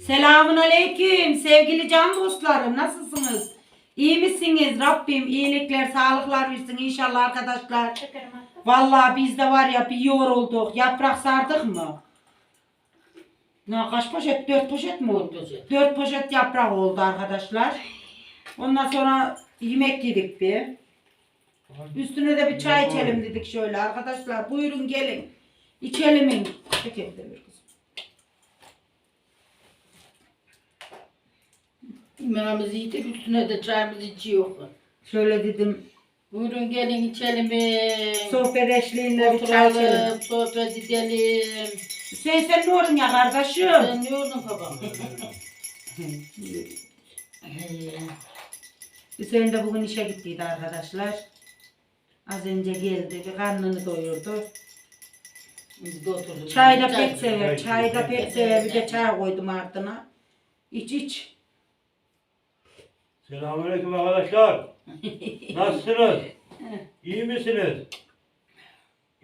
Selamun aleyküm sevgili can dostlarım nasılsınız? İyi misiniz? Rabbim iyilikler, sağlıklar versin inşallah arkadaşlar. Vallahi biz de var ya bir yorulduk. Yaprak sardık mı? Ne kaç poşet? Dört poşet mi oldu? Dört poşet. Dört poşet yaprak oldu arkadaşlar. Ondan sonra yemek yedik bir. Üstüne de bir çay içelim dedik şöyle arkadaşlar. Buyurun gelin. İçelim. Çekelim de bir kızım. Yemeğimizi yedik üstüne de çayımızı içiyor. Şöyle dedim. Buyurun gelin içelim. Sohbet eşliğinde bir çay içelim. Oturalım, sohbet edelim. Hüseyin sen ne oldun ya kardeşim? Sen ne oldun babam? Hüseyin de bugün işe gittiydi arkadaşlar. Az önce geldi. Bir karnını doyurdu. Biz de oturduk. Çay da pek sever. Çay da pek sever. Bir de çay koydum ardına. İç iç. Selamünaleyküm arkadaşlar. Nasılsınız? İyi misiniz?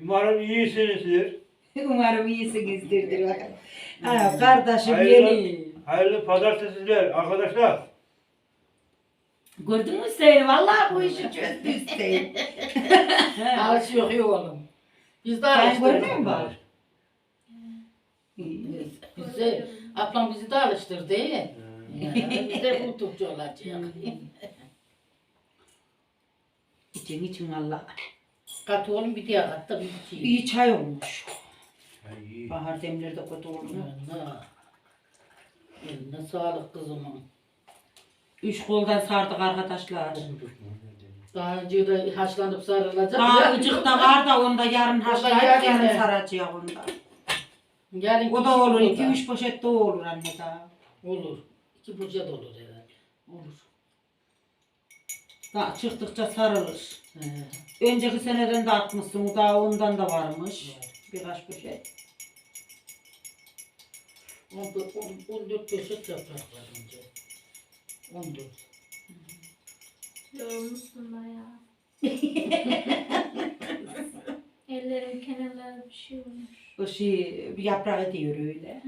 Umarım iyisinizdir. Umarım iyisinizdir. Ha, kardeşim Hayırlı, yeni. hayırlı pazartesiler arkadaşlar. Gördün mü Hüseyin? Vallahi bu işi çözdü Hüseyin. Alış yok yok oğlum. Biz de Ben alıştırdık. görmüyor musun? Biz, biz de, ablam bizi de alıştırdı. Ya, Biz de kutukçu olacağız. İçin için valla. Katı oğlum bir diye kattı bir içeyim. İyi çay olmuş. İyi. Bahar demleri de kötü olmuş. Allah. Eline sağlık kızımın. Üç koldan sardık arkadaşlar. Daha önce de haşlanıp sarılacak. Daha ıcık da var da onda yarın haşlayıp yarın yarın ne? saracağız onda. Yarın O da olur. iki üç poşet de olur anne daha. Olur. İki poşet olur herhalde. Olur. Daha çıktıkça sarılır. He. Önceki seneden de atmışsın. Daha ondan da varmış. Birkaç poşet. On, on, on dört poşet yaprak var önce. On dört. Yorulmuşsun bayağı. Ellerim kenarları bir şey olmuş. O şey bir yaprak ediyor öyle.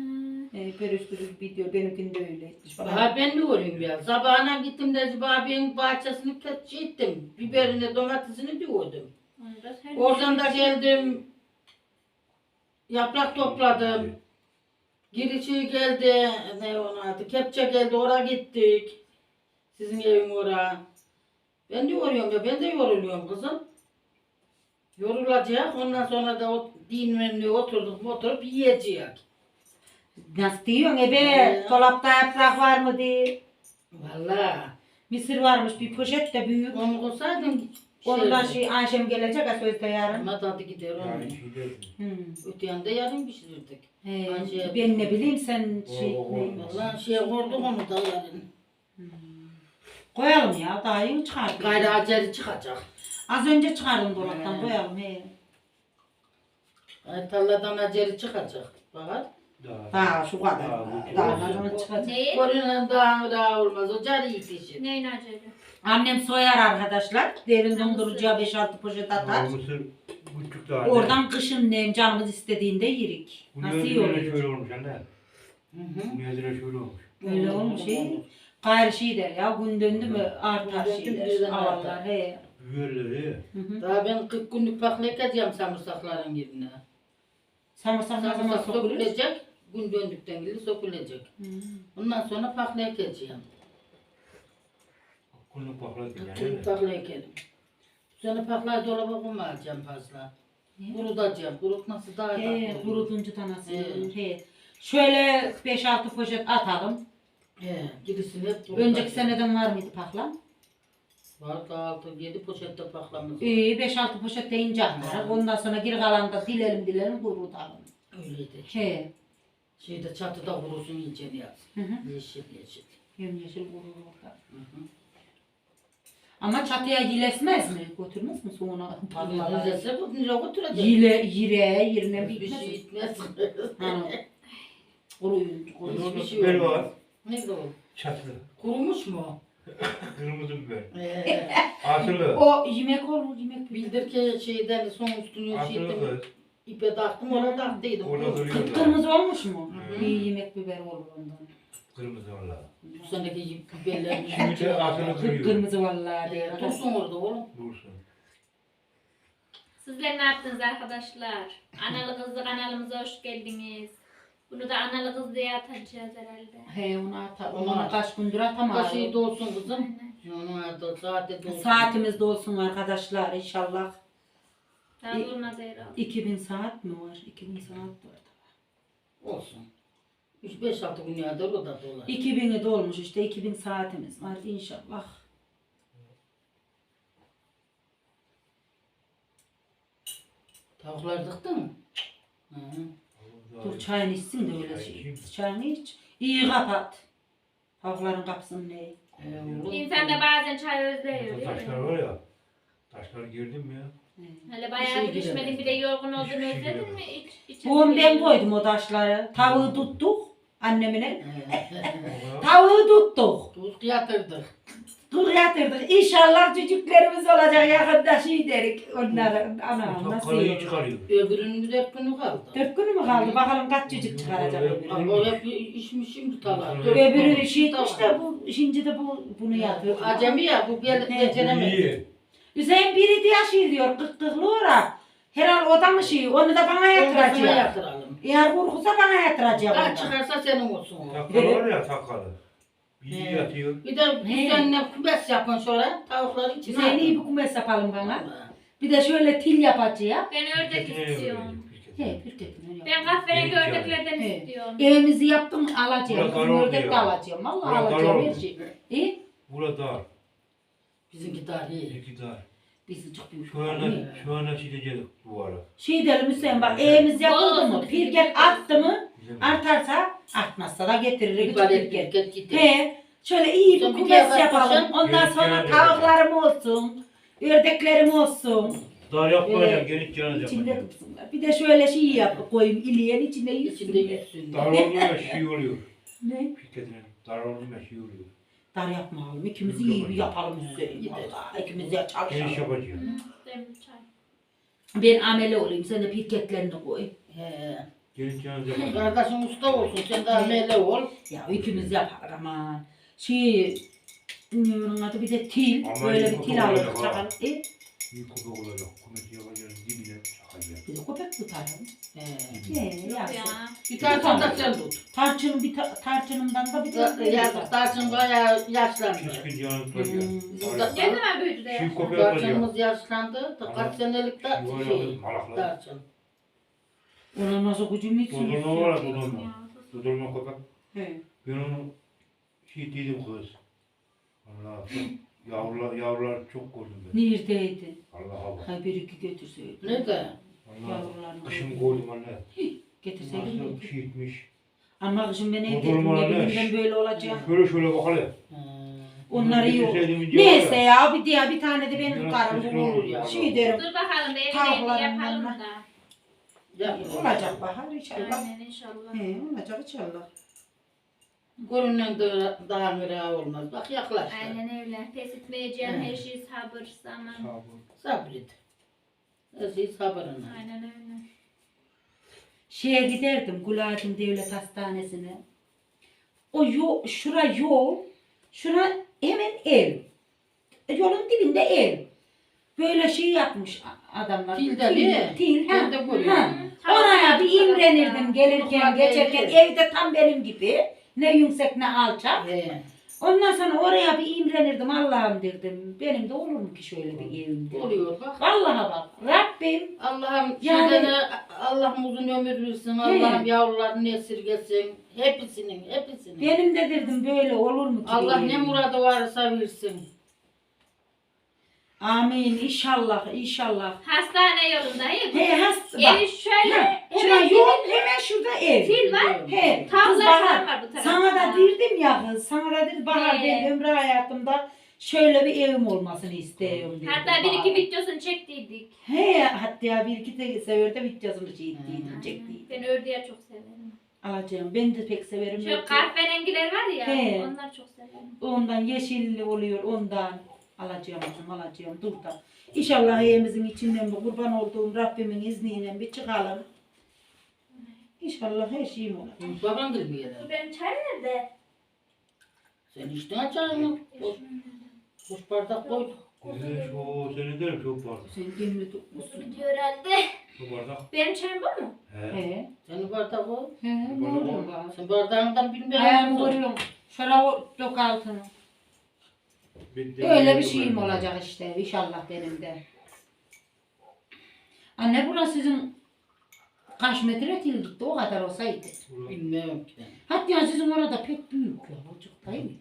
E, pürüz pürüz gidiyor. Benimkinde öyle. etmiş falan. Ben de olayım ya. Sabahına gittim de abinin bahçesini ketçi ettim. Biberini, domatesini diyordum. Oradan da geldim. Yaprak topladım. Girişi geldi. Ne onun adı? Kepçe geldi. Oraya gittik. Sizin evin oraya. Ben de yoruyorum ya. Ben de yoruluyorum kızım. Yorulacak. Ondan sonra da o dinlenmeye oturduk oturup yiyeceğiz. Nasıl diyorsun ebe? Ee. Dolapta yaprak var mı diye. Valla. Mısır varmış bir poşet de büyük. Onu koysaydım. Ondan şey Ayşem gelecek ha sözde yarın. Ama tadı gider onu. Yani Hmm. Öte yanda yarın pişirirdik. He, Ayşe- ben ne bileyim sen şey Valla şey koyduk onu da yarın. koyalım ya daha yeni çıkardık. Gayrı aceri çıkacak. Az önce çıkardım dolaptan koyalım he. Ay, tarladan aceri çıkacak. Fakat Daha- Daha şu kadar. Daha bu- Daha zaman çıkacak? Neyi? görünen daha daha olmaz. O cari yetişir. Neyin acele? Annem soyar arkadaşlar. Derin dondurucuya 5-6 poşet atar. Daha mısır buçuk tane. Oradan kışın nem canımız istediğinde yirik. Bu Nasıl iyi niyazine oluyor? şöyle olmuş anne. Hı hı. Bu niyazine şöyle olmuş. Öyle olmuş şey. Gayrı şey der ya gün döndü mü artar Gün döndü mü şeyler. birden Havalar artar. he. Büyürleri. Hı hı. Daha ben 40 günlük paklayacağım samırsakların yerine. Samırsak ne zaman sokulecek. Gün döndükten geri sokulecek. Hı. Ondan sonra paklayacağım. Kulunu pakladı yani. Tüm paklayacağım. Sonra paklayı dolaba koymayacağım fazla. Kurutacağım. Kurutması daha He, tatlı. kuruduncu tanası. He. He. Şöyle 5-6 poşet atalım. He, girisini hep Önceki kurutacağım. seneden var mıydı paklam? Var da altı, yedi poşette paklamız. var. İyi 5-6 poşet de ince atar. Ondan sonra geri kalan da dilelim dilelim kurutalım. Öyleydi. He. Şeyde çatıda kurusun iyice yaz. Hı hı. Yeşil yeşil. Yemyeşil kurur orada. Hı hı. Ama çatıya yilesmez mi? Götürmez mi sonra parlalar? Öyleyse bu nereye götürecek? Yile, yire, yerine Bir bitmez. şey gitmez. Ha. Kuruyun, kuruyun. Hiçbir şey biber olmaz. var. Nerede o? Çatlı. Kurumuş mu? Kırmızı biber. Ee, Asılı. O yemek olur, yemek bildir ki şeyden son üstünü şey Asılı kız. İpe taktım ona taktıydım. Orada duruyor. da. Kıpkırmızı olmuş mu? Hı. İyi yemek biber olur ondan. Kırmızı valla. Bu seneki biberlerini Şimdi de altını duruyor. Kıpkırmızı vallahi diye. Dursun orada oğlum. Dursun. Sizler ne yaptınız arkadaşlar? Analı kızlı kanalımıza hoş geldiniz. Bunu da analı kız diye atacağız herhalde. He onu ata, Onu onu at. kaç gündür atamam. Kaşığı dolsun kızım. Aynen. Onun adı saate dolsun. Saatimiz de olsun arkadaşlar inşallah. Daha olmadı herhalde. 2000 saat mi var? 2000 saat var. Olsun. 3-5-6 gün yağdır o da dolar. 2000'i dolmuş işte 2000 saatimiz var inşallah. Tavuklar dıktın mı? Hı. Dur çayını içsin de öyle Çay şey. Çayını iç. İyi kapat. Tavukların kapısını ne? Ee, oğlum. İnsan da bazen çay özlüyor değil taşlar mi? var ya. Taşlar girdim mi ya? Hele Bir bayağı şey düşmedin giremez. bir de yorgun olduğunu Hiçbir şey özledin giremez. mi? İç, içe Boğum ben koydum o taşları. Tavuğu tuttuk. Annemine. Ee, Tavuğu tuttuk. Tuz yatırdık. Dur yatırdık. İnşallah çocuklarımız olacak yakında şey derik onlara. Anam nasıl Takkalayı olur? çıkarıyor. Öbürünün dört günü kaldı. Dört günü mü kaldı? Bakalım kaç çocuk çıkaracak öbürü. Bak o hep işmişim tutalar. Öbürü şey etmiş de bu, şimdi de bu, bunu yapıyor. Acemi ya bu gelip Ne? beceremedi. İyi. Hüseyin biri diye şey diyor, kırk kırklı ora. Herhal o da mı şey, onu da bana Kafasına yatıracak. yatıralım. Eğer korkusa bana yatıracak Kaç ondan. çıkarsa senin olsun o. Takkalı var ya takkalı. İyi He. yatıyor. Bir de üzerine kümes yapın sonra tavukların içine Hüseyin iyi bir kumes yapalım bana. Bir de şöyle til yapacağım. Ben ördek istiyorum. He, bir tekrar Ben kahverengi ördeklerden He. istiyorum. Evimizi yaptım alacağım. Burası Kızım dar ördek de alacağım. Vallahi alacağım her oluyor. şey. İyi. Bura dar. Bizimki daha iyi. İki dar. Biz çok büyük. Şu anda, şu anda çizeceğiz duvara. Şey diyelim Hüseyin bak evimiz yapıldı mı? Olsun. Pirket attı mı? Bizim- Artarsa artmazsa da getirir. Gitti. He, şöyle iyi bir bir kumes kere yapalım. bakmışsın, Ondan gelip sonra tavuklarım olsun. Ördeklerim olsun. Dar yapmayacağım, geniş canız İçinde yapacağım. tutsunlar. Bir de şöyle şey yap koyayım. İliyen içinde İçinde yüzsün. yüzsün. Dar oldu şey oluyor. Ne? Pirketine. Dar oldu şey oluyor. Dar yapmayalım. İkimiz Yok, iyi yok. bir yapalım Hüseyin. Vallahi ikimiz de Geniş çalışalım. yapacağım. Ben amele olayım. Sen de pirketlerini koy. He. Geniş canız yapacağım. Kardeşin usta olsun sen daha mele ol. Ya ikimiz yaparız aman. Şey, ne onun adı bir de til. Ama Böyle iyi bir til alırız. olacak ha. Çakal. E, Bir köpek olacak. Kumet yapacağız. Dibine çakacağız. bir de köpek tutarım. He. Ya. ya. Bir tane da sen tut. Tarçın bir ta- tarçınımdan da bir de Yazık tarçın bayağı yaşlandı. Şişkin canı Hmm. tutacağız. Ne zaman büyüdü de? Şey yapacağız. Tarçınımız yaşlandı. Kaç senelik de Şey şey. ya, malaklar. Tarçın. Ona nasıl gücüm yetsin? Dondurma var ya. Dondurma köpek. He. Ben onu şey dedim kız. Allah yavrular, yavrular çok gördüm ben. Neredeydi? Allah'a bak. Hay bir iki götürseydi. Ne de? Allah Yavrularını kışın gördüm. anne. Getirseydim Nasıl de. şey etmiş. Ama kızım ben O evdeydim. duruma Ne bileyim ben böyle olacağım. Şöyle şöyle bak hele. He. Onlar iyi olur. Getirseydim ince var Neyse ya. ya bir diye bir tane de ben Biraz Bu olur ya. şey derim. Dur bakalım da Tavukların evde yapalım yanına. da. Yapın. Olacak bahar inşallah. Aynen inşallah. He olacak inşallah. Görünen de daha mıra olmaz. Bak yaklaştı. Aynen öyle. Pes etmeyeceğim He. her şey sabır zaman. Sabır. Sabret. Her şey sabırına. Aynen öyle. Şeye giderdim Guladım Devlet Hastanesi'ne. O yol, şura yol, şura hemen ev. E, Yolun dibinde ev. Böyle şey yapmış adamlar. Til de ne? Til, ha. Ben de ha. Oraya bir imrenirdim gelirken, geçerken. Evde tam benim gibi. Ne yüksek ne alçak. He. Ondan sonra oraya bir imrenirdim. Allah'ım derdim. Benim de olur mu ki şöyle bir evim derdim. Oluyor bak. Vallahi bak. Rabbim Allah'ım Yani- yani, Allah'ım uzun ömür versin. Allah'ım yavrularını esirgesin. Hepsinin, hepsinin. benim de derdim böyle olur mu ki? Allah bir ne evim? muradı varsa versin. Amin inşallah inşallah. Hastane yolunda. He, He hasta bak. Evi şöyle. Ha, hemen yol hemen şurada ev. Fil var. He kız Tavuklar Bahar. var bu tarafta. Sana da dirdim ya kız. Sana da dirdim Bahar He. ben ömrü hayatımda şöyle bir evim olmasını istiyorum dedim. Hatta bir iki Bahar. videosunu çektiydik. He hatta bir iki de seferde videosunu ettiydim Hı. çektiydim. Ben ördeği çok severim. Alacağım ben de pek severim. Şu kahverengiler var ya. He. Onlar çok severim. Ondan yeşilli oluyor ondan. Alacağım kızım alacağım dur da. İnşallah evimizin içinden bu kurban olduğum Rabbimin izniyle bir çıkalım. İnşallah her şeyim olacak. Baban gibi bir yere. Bu benim çay nerede? Sen içtin açarını. Boş, boş bardak koy. Güzel şu senin derim çok var. Sen gemini tutmuşsun. Gidiyor herhalde. Şu bardak. Benim çayım bu mu? He. He. Senin bardak koy. He. Ne oluyor bana? Sen bardağından bilmiyorum. Ayağımı vuruyorum. Şöyle o dök altını. Öyle bir şeyim olacak işte inşallah benim de. Anne burası sizin kaç metre tildik o kadar olsaydı. Bilmiyorum ki. Hatta sizin orada pek büyük ya çocuk değil mi?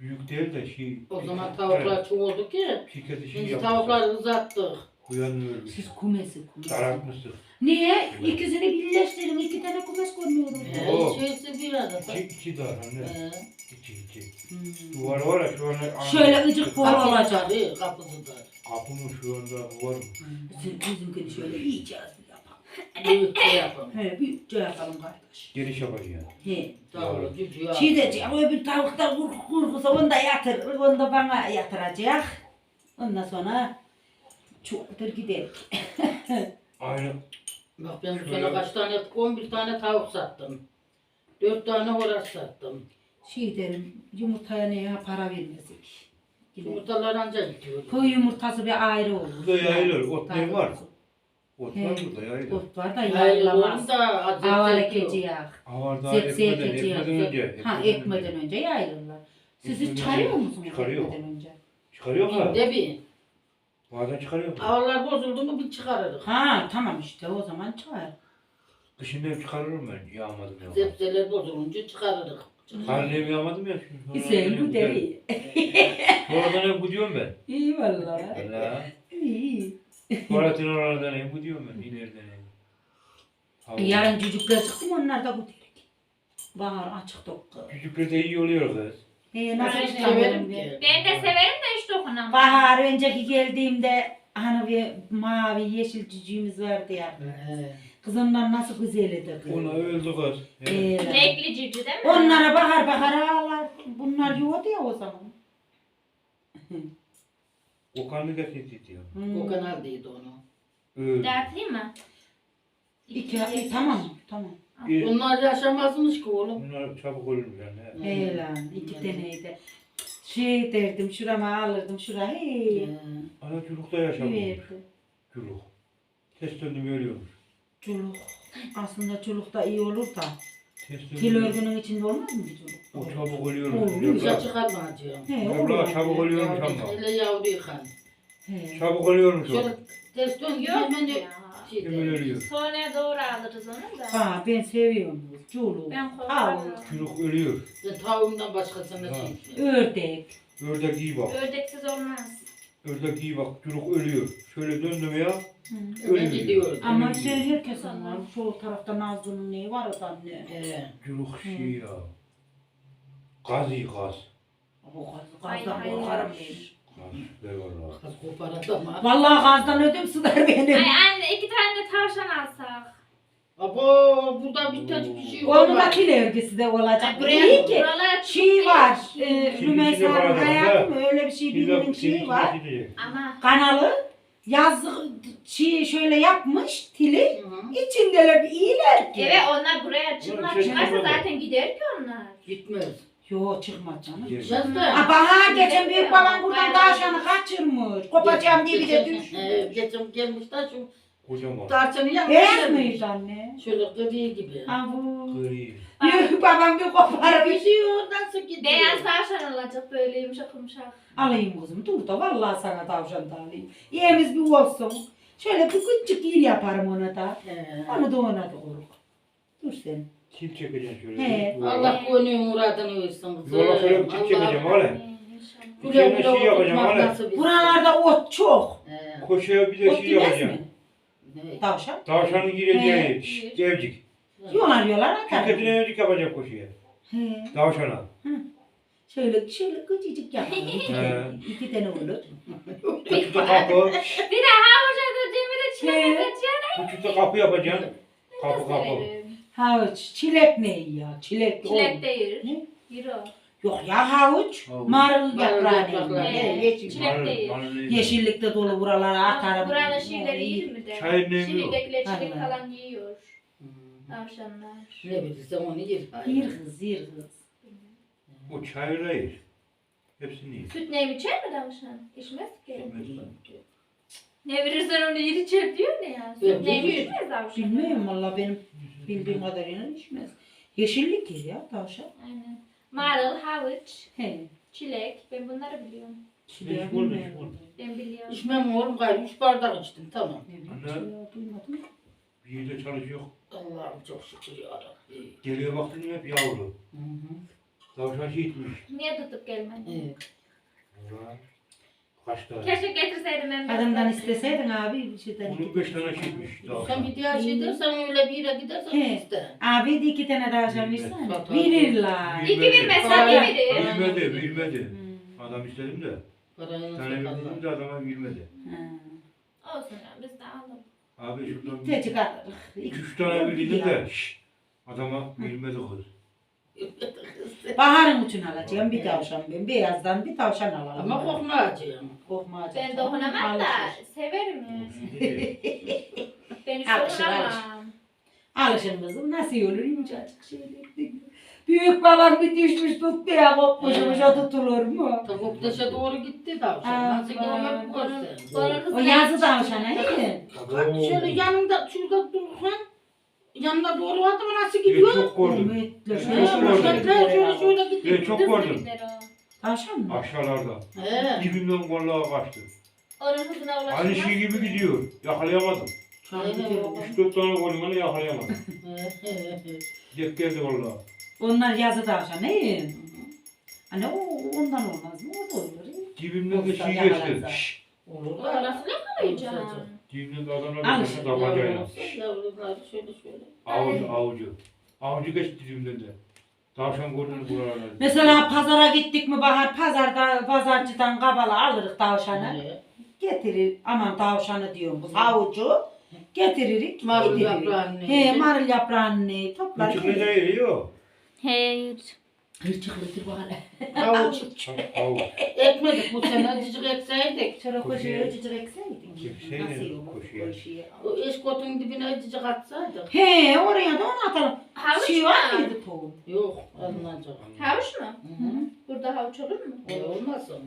Büyük değil de şey. O zaman tavuklar çoğuldu ki. Şirketi şey Şimdi yapmışlar. tavukları uzattık. Uyanmıyormuş. Siz kumesi kumesi. Daraltmışsın. Niye? İkisini birleştirin. iki tane kumes koymuyorum. Oo. şeysi bir arada. İki, iki dar anne. Ee, İki iki. Hmm. Duvar var ya şu anda. Şöyle ıcık bol olacak. değil, kapısı da. Kapımın şu anda var mı? Bizim, bizimkini şöyle iyice yapalım. Büyük şey yapalım. He büyükçe yapalım kardeş. Geniş yapacağım. He. Doğru, cücü yapalım. Şey diyeceğim, öbür tavukta kur, kurgusa onu da yatır, onu da bana yatıracak. Ondan sonra çoktur gider. Aynı. Bak ben bu sene kaç tane, 11 tane tavuk sattım. 4 tane horoz sattım. Şey derim, yumurtaya neye para. Yine. Yumurtalar anca gidiyor. Köy yumurtası bir ayrı olur. Burada yayılır. Ot ne var? Ot He. var burada yayılır. Ot var da yayılamaz. Havale çekiyor. geçiyor. Havarda Zepseye ekmeden, geçiyor. ekmeden önce. Ha ekmeden önce yayılırlar. Siz hiç Ekmeden çıkarıyor önce. musunuz Çıkarıyor. ekmeden önce? Çıkarıyor mu? De bir. Bazen çıkarıyor mu? Havalar bozuldu mu bir çıkarırız. Ha tamam işte o zaman çıkar. Kışın hep çıkarırım ben. Yağmadım ya. Zepseler bozulunca çıkarırız. Karnım yağmadım ya. şu- Sen bu deri. Sonradan hep gidiyorum ben. İyi vallahi. Valla. İyi. Tuvaletin oralardan hep gidiyorum ben. İleriden. Havlu. Yarın çocuklar çıktı mı onlar da bu dedik. Bahar açık dokku. Küçükler de iyi oluyor kız. Ee, nasıl Ben çıkamıyorum severim diye. ki. Ben de severim de hiç dokunamam. Bahar önceki geldiğimde hani bir mavi yeşil cücüğümüz vardı ya. He. Kızımlar nasıl güzeldi kız. Ona öldü kız. Evet. Ee, Renkli civciv değil mi? onlara bahar bahar ağlar. Bunlar yoktu ya o zaman. O kanlı getirdi diyor. Hmm. O kanal değildi onu. Öldü. Dağıtayım mı? İki, e, tamam tamam. Bir- Onlar yaşamazmış ki oğlum. Bunlar çabuk ölürmüş yani. He lan iki taneydi. Şey derdim şurama alırdım şura hey. He. Ana yaşamıyor. Verdi. Çocuk. Test döndüm ölüyormuş. Çuluk. Aslında çuluk da iyi olur da. Test Kil döndüm. örgünün içinde olmaz mı çuluk? O çabuk ölüyormuş. Olur. Güzel Yavrular- çıkarma acıyor. He, Yavrular olur. çabuk ölüyormuş ama. Yavru yıkan. He. Çabuk ölüyormuş o. Şöyle test dön Yok hemen de ya. Sonra doğru alırız onu da. Ha ben seviyorum bu çuluk. Ben Tavuk. korkarım. Çocuk ölüyor. Ben tavuğumdan başkasına Ha. şey. Ördek. Ördek iyi bak. Ördeksiz olmaz. Ördek iyi bak. Çocuk ölüyor. Şöyle döndüm ya. Hı. Hemen Ölüyor. gidiyor. Ama Öyle şey herkesin var. Şu tarafta Nazlı'nın neyi var o da ne? Çocuk şey ya. Gaz iyi gaz. O gaz, Ay, gazdan ay, korkarım ben. Kız. Vallahi gazdan ödüm sılar benim. Ay anne iki tane de tavşan alsak. Abo burada bir tane bir şey Onun da kil örgüsü de olacak. Ay, İyi ki. çok Şey iyi. var. E, Şimdi hayatı mı? Öyle bir şey birinin şeyi var. Ama Kanalı. Yazlık şey şöyle yapmış tili. İçindeler bir iyiler ki. evet onlar buraya çıkmaz. şey Çıkarsa zaten gider ki onlar. Gitmez. Yo çıkmaz canım. De. Ha, Bahar geçen büyük babam buradan tavşanı kaçırmış. Kopacağım diye bir de Geçen- düşmüş. Geçen gelmiş de şu Kocaman. tarçını Beyaz mıydı anne? Şöyle gri gibi. Ha bu. Gri. Büyük babam bir Bir koparmış. şey ondan sonra gidiyor. Beyaz tavşan olacak böyle yumuşak yumuşak. Alayım kızım dur da vallahi sana tavşan da alayım. Yemiz bir olsun. Şöyle bir küçük yer yaparım ona da. He. Onu da ona doğru. Dur sen. Çift çekeceksin şöyle. He. Allah gönlün muradını versin kızım. Yuvarlak şöyle bir çift çekeceğim öyle. İnşallah. Güle güle şey yapacağım öyle. Buralarda ot çok. He. Koşuya bir de Ot şey demez yapacağım. mi? Tavşan. Tavşanın gireceği şşt, evcik. Yolar yolar atar. Şirketine evcik yapacak koşuya. He. Tavşana. Şöyle şöyle küçücük yapalım. İki He. tane, iki tane olur. Küçükte kapı. Bir de havuç atacağım bir de çilek He. Küçükte kapı yapacaksın. Kapı kapı. Havuç, çilek ne ya? Çilek. Çilek oğlum. de yer. Ne? Yer o. Yok ya havuç, Havuç. marul yaprağı. yeşil. çilek Marul- değil. marul değil. Yeşillikte dolu buralara atarım. Buranın şeyleri iyi mi de? Çay nemi yok. Çilekler çilek Allah. falan yiyor. Tavşanlar. Ne bilirsen onu yer. Yir kız, yir kız. O çayla yer. Hepsini yer. Süt neyim içer mi tavşan? İçmez ki. Ne verirsen onu yer içer diyor ne ya? Süt neyim bilmiyorum. içmez tavşan. Bilmiyorum valla benim bildiğim kadarıyla içmez. Yeşillik yer ya tavşan. Aynen. Marul, havuç, He. çilek. Ben bunları biliyorum. Çileği olmuş, bilmiyorum. Ben biliyorum. İçmem oğlum gayrı. Üç bardak içtim tamam. Ne bileyim, Anne. çileği duymadım. Bir yerde çalışıyor. Allah'ım çok şükür ya Rabbi. Geliyor baktın hep yavru. Hı hı. Tavşan şişmiş. Niye tutup gelmedin? Evet. Ulan. Kaç tane? Keşke getirseydim ben. Adamdan isteseydin abi bir şeyden. Onun beş tane şişmiş. Sen Tavşan. bir diğer şey dersen öyle bir yere gidersen He. iste. Abi de iki tane Bilmez. versene. Bak, Verirler. Bilmez. İki bir mesaj Aynen. verir. Bilmedi, bilmedi. Hmm. Adam istedim de. Parayı Bir nasıl tane bildim de adama bilmedi. Olsun ya biz de alalım. Abi şuradan Te çıkar. iki üç tane bildim de. şşş, Adama bilmedi kız. Baharın için alacağım bir tavşan ben. Beyazdan bir tavşan alalım. Ama kokma acıyor. Korkma Ben dokunamam da severim ya. Ben hiç Alışır. Alışın kızım nasıl olur yumuşacık şeyler. Büyük babam bir düşmüş tuttu ya kopmuş yumuşa tutulur mu? Ta Göktaş'a doğru gitti tavşan. Nasıl onun O yazı yetiştim tavşan ben. he? Bak Şöyle yanında şurada dururken yanına doğru vardı mı nasıl Ben gidiyor? çok gördüm. Ümitli, He, çok gördüm. Gidiyor şöyle ya. şöyle gidiyor. Ben çok gördüm. Tavşan mı? Aşağılarda. He. Dibimden vallahi kaçtı. Onun hızına ulaşmaz. Aynı şey gibi gidiyor. Yakalayamadım. Gidiyor. Üç dört tane koydum onu yakalayamadım. Gek geldi vallahi. Onlar yazı tavşan ne? Hani o ondan olmaz mı? O da olur. Dibimden de şey geçti. Şşş. Olur da. yakalayacağım? Dibimden de adamlar Al geçti işte, tabancayla. Yavrular, şöyle şöyle. Avucu, avucu. Avucu geçti dibimden de. Tavşan gördünüz buralarda. Mesela pazara gittik mi Bahar pazarda pazarcıdan kabala alırız tavşanı. He. Getirir aman tavşanı diyorum bu havucu. Getiririk. Marul yediririk. yaprağını. He marul yaprağını toplar. Küçük ne yiyor? Hayır. Hırçıklıdır bana. Havuç. Avuç. Ekmedik bu sene cicik ekseydik. Şöyle Koşuyor. koşuyor cıcık ekseydik. Kimse Nasıl ne yok? koşuyor? Koşuyor. O eşkotun dibine cicik atsaydık. He oraya da onu atalım. Havuç Şey mu? var mıydı tohum? Yok alınacak. Havuç mu? Hı hı. Burada havuç olur mu? E olmasın.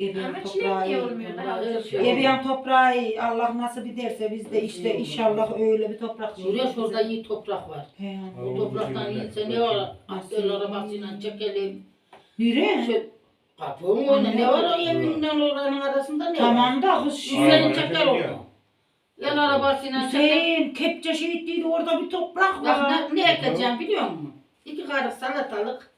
Ama çilek toprağı niye iyi. olmuyor da Vallahi havuç? şey- Ebeğin toprağı iyi. Allah nasip ederse biz de işte inşallah öyle bir toprak Şuraya şurada iyi toprak var. He. Bu topraktan iyiyse ne var? Akdel arabasıyla çekelim. Nereye? Şöyle kapının önüne ne var o evinden oranın arasında ne var? Tamam da kız şu Aynen. Hüseyin çeker onu. Yan arabasıyla çeker. Hüseyin kepçe şehit değil orada bir toprak Bak var. ne, ne ekeceğim biliyor musun? İki karış salatalık,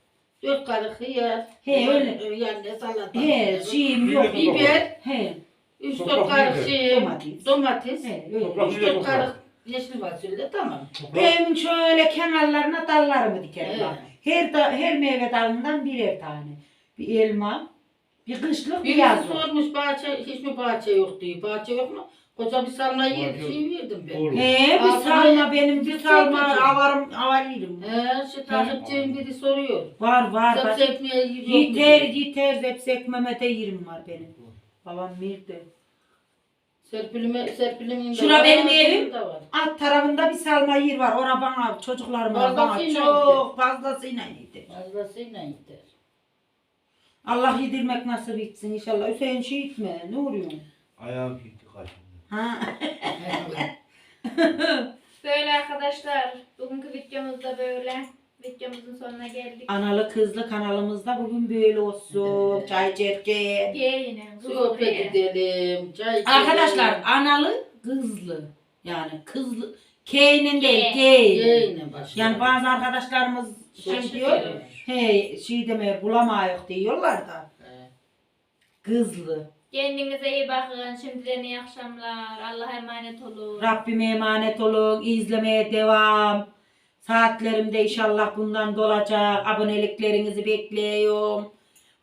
dört karış hıyar. He, öyle. Yani salatalık. He şeyim yok. Biber, He. üç Toprak dört karış nerede? şey, Domates. domates. He öyle. Toprak Üç nerede dört toprak? karış yeşil fasulye tamam. Toprak. Evin şöyle kenarlarına dallarımı dikerim He. bak. Her, da, her meyve dalından birer tane. Bir elma, bir kışlık bir Birisi yazlık. sormuş bahçe, hiç mi bahçe yok diye. Bahçe yok mu? Koca bir salma yer, Bahçe- şey verdim ben. He bir Altına salma benim bir bir salma şey avarım avarıyorum. He, şu takipçinin biri soruyor. Var var. bak. Sabze ekmeği yiyor mu Yeter yeter zepsek Mehmet'e yerim var benim. Babam verdi. Serpilime, serpilimin de Şura var, benim evim. de var. Alt tarafında bir salma yer var. Ora bana çocuklarıma bana Fazlasıyla çok fazlasıyla yedir. Fazlasıyla yeter. Allah yedirmek nasip etsin inşallah. Hüseyin şey etme. Ne oluyor? Ayağım kaçımda. Ha. Böyle arkadaşlar. Bugünkü videomuz da böyle. Videomuzun sonuna geldik. Analı kızlı kanalımızda bugün böyle olsun. Çay içerken. Ye yine. Sohbet edelim, çay içelim. Arkadaşlar analı kızlı. Yani kızlı. K'nin değil K. K. Yayına başlayalım. Yani bazı arkadaşlarımız şey diyor. He şey demeye bulamayız diyorlar da. He. Kızlı. Kendinize iyi bakın. Şimdiden iyi akşamlar. Allah'a emanet olun. Rabbime emanet olun. izlemeye devam. Saatlerimde inşallah bundan dolacak. Aboneliklerinizi bekliyorum.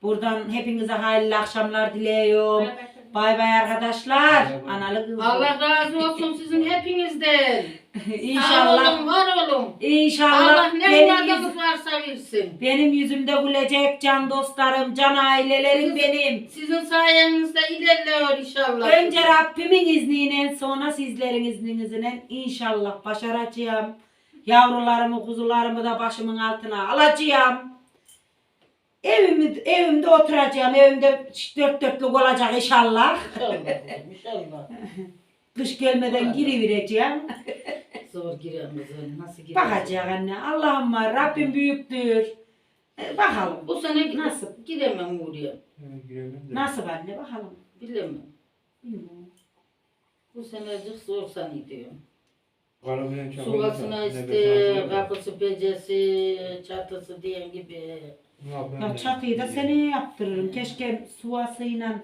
Buradan hepinize hayırlı akşamlar diliyorum. Bırak Bay bay arkadaşlar. Analı. Allah razı olsun sizin hepinizden. Sağ İnşallah. olun, var olun. İnşallah Allah ne benim, muradınız yüz- varsa versin. benim yüzümde gülecek can dostlarım, can ailelerim benim. Sizin sayenizde ilerliyor inşallah. Önce Rabbimin izniyle sonra sizlerin izninizle inşallah başaracağım. Yavrularımı, kuzularımı da başımın altına alacağım. Evimi, evimde oturacağım. Evimde dört dörtlük olacak inşallah. İnşallah, inşallah. Kış gelmeden girivereceğim. Zor giremez öyle, nasıl giremez? Bakacak anne. Allah'ım var. Rabbim büyüktür. E, bakalım. Bu sene Nasıl? giremem oraya. Evet, girelim de. Nasıl anne bakalım. Bilemem. Bilmiyorum. Bu senecik zor sanıyorum. Karamelen çakıldı da, Sulasına nefes iste, aldı da. kapısı, pecesi, çatısı diyen gibi. Ya çatıyı da seneye yaptırırım. Keşke suvasıyla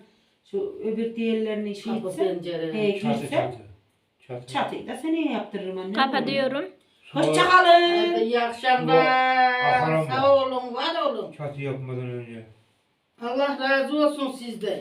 şu öbür diğerlerini şey Kapı, etsem. pencere. He, Çatı girse. çatı. Çatı. Çatıyı da seneye yaptırırım anne. Kapatıyorum. Hadi Hoşçakalın. iyi akşamlar. Sağ olun, var olun. Çatı yapmadan önce. Allah razı olsun sizden.